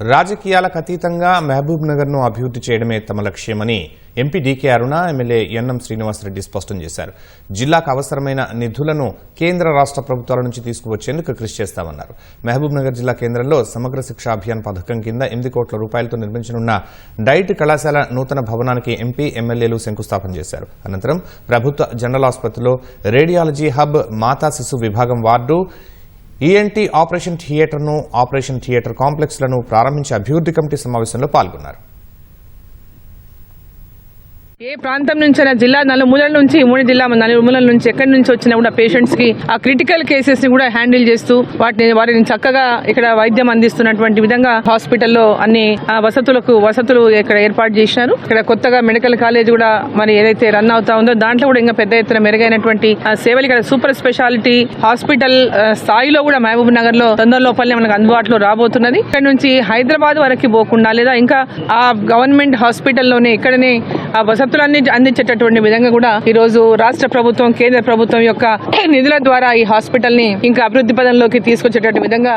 రాజకీయాలకు అతీతంగా మహబూబ్ నగర్ను అభివృద్ధి చేయడమే తమ లక్ష్యమని MP DK Aruna MLA NM Srinivasa Reddy స్పష్టం చేశారు. జిల్లాకు అవసరమైన నిధులను కేంద్ర రాష్ట్ర ప్రభుత్వాల నుంచి తీసుకువచ్చేందుకు కృషి చేస్తామన్నారు. మహబూబ్ నగర్ జిల్లా కేంద్రంలో సమగ్ర శిక్షా అభియాన్ పథకం కింద ఎనిమిది కోట్ల రూపాయలతో నిర్మించనున్న డైట్ కళాశాల నూతన భవనానికి ఎంపీ ఎమ్మెల్యేలు శంకుస్థాపన చేశారు. అనంతరం ప్రభుత్వ జనరల్ ఆసుపత్రిలో రేడియాలజీ హబ్ మాతా శిశు విభాగం వార్డు ఈఎన్టీ ఆపరేషన్ థియేటర్ను ఆపరేషన్ థియేటర్ కాంప్లెక్స్లను ప్రారంభించే అభివృద్ధి కమిటీ సమావేశంలో పాల్గొన్నారు. ఏ ప్రాంతం నుంచైనా జిల్లా నలుమూలల నుంచి మూడు జిల్లా నలుమూలల నుంచి ఎక్కడి నుంచి వచ్చినా కూడా పేషెంట్స్కి ఆ క్రిటికల్ కేసెస్ని కూడా హ్యాండిల్ చేస్తూ వాటిని వారిని చక్కగా ఇక్కడ వైద్యం అందిస్తున్నటువంటి విధంగా హాస్పిటల్లో అన్ని ఆ, వసతులకు వసతులు ఇక్కడ ఏర్పాటు చేసినారు ఇక్కడ కొత్తగా మెడికల్ కాలేజ్ కూడా మరి ఏదైతే రన్ అవుతా ఉందో దాంట్లో కూడా ఇంకా పెద్ద ఎత్తున మెరుగైనటువంటి ఆ, సేవలు ఇక్కడ సూపర్ స్పెషాలిటీ హాస్పిటల్ స్థాయిలో కూడా మహబూబ్ నగర్లో తొందర లోపలనే మనకు అందుబాటులో రాబోతున్నది. ఇక్కడ నుంచి హైదరాబాద్ వరకు పోకుండా లేదా ఇంకా ఆ గవర్నమెంట్ హాస్పిటల్లోనే ఇక్కడనే ఆ వసతులన్నీ అందించేటటువంటి విధంగా కూడా ఈ రోజు రాష్ట్ర ప్రభుత్వం కేంద్ర ప్రభుత్వం యొక్క నిధుల ద్వారా ఈ హాస్పిటల్ని ఇంకా అభివృద్ధి పదంలోకి తీసుకొచ్చేటటువంటి విధంగా